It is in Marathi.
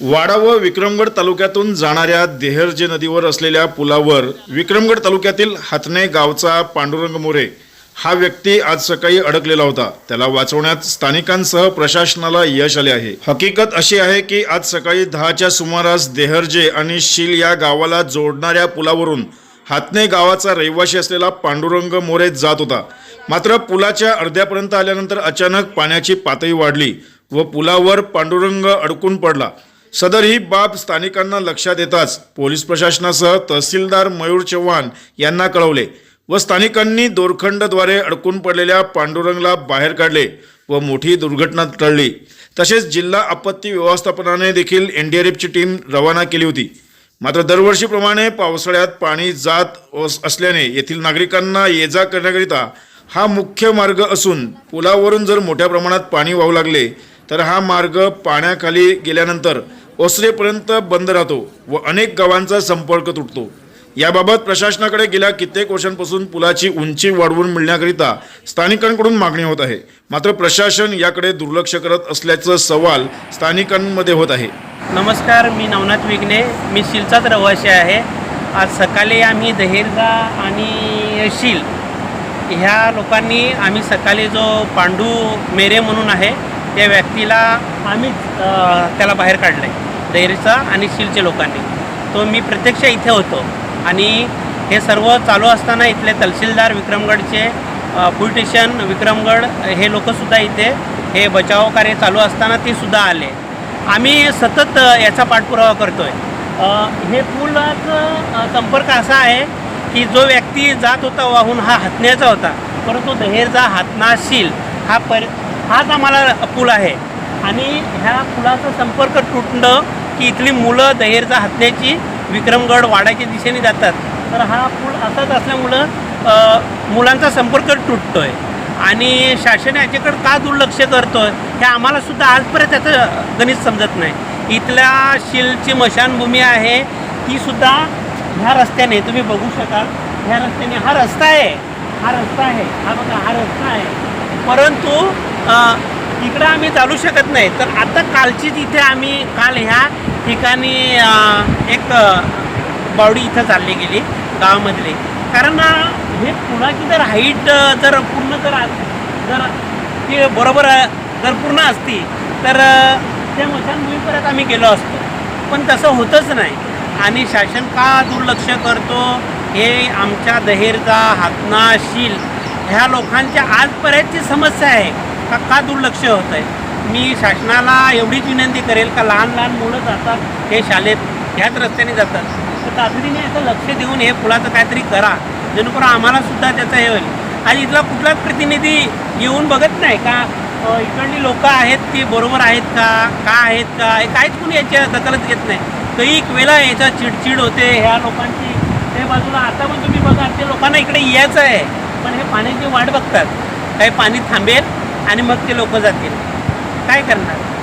वाडा व विक्रमगड तालुक्यातून जाणाऱ्या देहरजे नदीवर असलेल्या पुलावर विक्रमगड तालुक्यातील हातने गावचा पांडुरंग मोरे हा व्यक्ती आज सकाळी अडकलेला होता. त्याला वाचवण्यात स्थानिकांसह प्रशासनाला यश आले आहे. हकीकत अशी आहे की आज सकाळी दहाच्या सुमारास देहरजे आणि शील या गावाला जोडणाऱ्या पुलावरून हातने गावाचा रहिवासी असलेला पांडुरंग मोरे जात होता. मात्र पुलाच्या अर्ध्यापर्यंत आल्यानंतर अचानक पाण्याची पातळी वाढली व पुलावर पांडुरंग अडकून पडला. सदर ही बाब स्थानिकांना लक्षात येताच पोलीस प्रशासनासह तहसीलदार मयूर चव्हाण यांना कळवले व स्थानिकांनी दोरखंडद्वारे अडकून पडलेल्या पांडुरंगला बाहेर काढले व मोठी दुर्घटना टळली. तसेच जिल्हा आपत्ती व्यवस्थापनाने देखील एनडीआरएफची टीम रवाना केली होती. मात्र दरवर्षीप्रमाणे पावसाळ्यात पाणी जात असल्याने येथील नागरिकांना ये जा करण्याकरिता हा मुख्य मार्ग असून पुलावरून जर मोठ्या प्रमाणात पाणी वाहू लागले तर हा मार्ग पाण्याखाली गेल्यानंतर ओसरेपर्यंत बंद राहतो व अनेक गावांचा संपर्क तुटतो. याबाबत प्रशासनाकडे गेल्या कित्येक वर्षांपासून पुलाची उंची वाढवून मिळण्याकरिता स्थानिकांकडून मागणी होत आहे. मात्र प्रशासन याकडे दुर्लक्ष करत असल्याचं सवाल स्थानिकांमध्ये होत आहे. नमस्कार मी नवनाथ विघ्ने. मी शिलचाच रहिवासी आहे. आज सकाळी आम्ही दहेरगा आणि शील ह्या लोकांनी आम्ही सकाळी जो पांडू मेरे म्हणून आहे त्या व्यक्तीला आम्हीच त्याला बाहेर काढलं आहे दहेरचा आणि शीलचे लोकांनी. तो मी प्रत्यक्ष इथे होतो. आणि हे सर्व चालू असताना इथले तहसीलदार विक्रमगडचे पोलिटिशियन विक्रमगड हे लोकसुद्धा इथे हे बचाव कार्य चालू असताना ते सुद्धा आले. आम्ही सतत याचा पाठपुरावा करतो आहे हे पुलाचं संपर्क असा आहे की जो व्यक्ती जात होता वाहून हा हातण्याचा होता परंतु दहेरचा हातनाशील हा पर हाच आम्हाला पूल आहे. आणि ह्या पुलाचा संपर्क तुटणं की इथली मुलं दहेरचा हत्याची विक्रमगड वाड्याच्या दिशेने जातात. तर हा पूल असाच असल्यामुळं मुलांचा संपर्क तुटतो आहे आणि शासन याच्याकडे का दुर्लक्ष करतोय हे आम्हालासुद्धा आजपर्यंत त्याचं गणित समजत नाही. इथल्या शिलची मशानभूमी आहे ती सुद्धा ह्या रस्त्याने तुम्ही बघू शकाल ह्या रस्त्याने हा रस्ता आहे. हा रस्ता आहे. हा बघा हा रस्ता आहे. परंतु इकडं आम्ही चालू शकत नाही. तर आता कालचीच इथे आम्ही काल ह्या ठिकाणी एक बावडी इथं चालली गेली गावामधली. कारण हे पुलाची जर हाईट जर पूर्ण जर जर ते बरोबर जर पूर्ण असती तर त्या मशान मशानभूमीपर्यंत आम्ही गेलो असतो. पण तसं होतच नाही. आणि शासन का दुर्लक्ष करतो? हे आमच्या दहेरचा हातनाशील ह्या लोकांच्या आजपर्यंतची समस्या आहे. का का दुर्लक्ष होत आहे? मी शासनाला एवढीच विनंती करेल का लहान लहान मुलं जातात हे शाळेत ह्याच रस्त्याने जातात. तर तातडीने याचं लक्ष देऊन हे पुलाचं काहीतरी करा. जेणेकरून आम्हाला सुद्धा त्याचं हे होईल. आणि इथला कुठलाच प्रतिनिधी येऊन बघत नाही का इकडली लोक आहेत ती बरोबर आहेत का का आहेत का हे काहीच कोणी याच्या दखलच घेत नाही. कैक वेळा याच्या चिडचिड होते ह्या लोकांची. ते बाजूला आता पण तुम्ही बघा ते लोकांना इकडे यायचं आहे. पण हे पाण्याची वाट बघतात. काही पाणी थांबेल? आणि मग ते लोक जातील. काय करणार?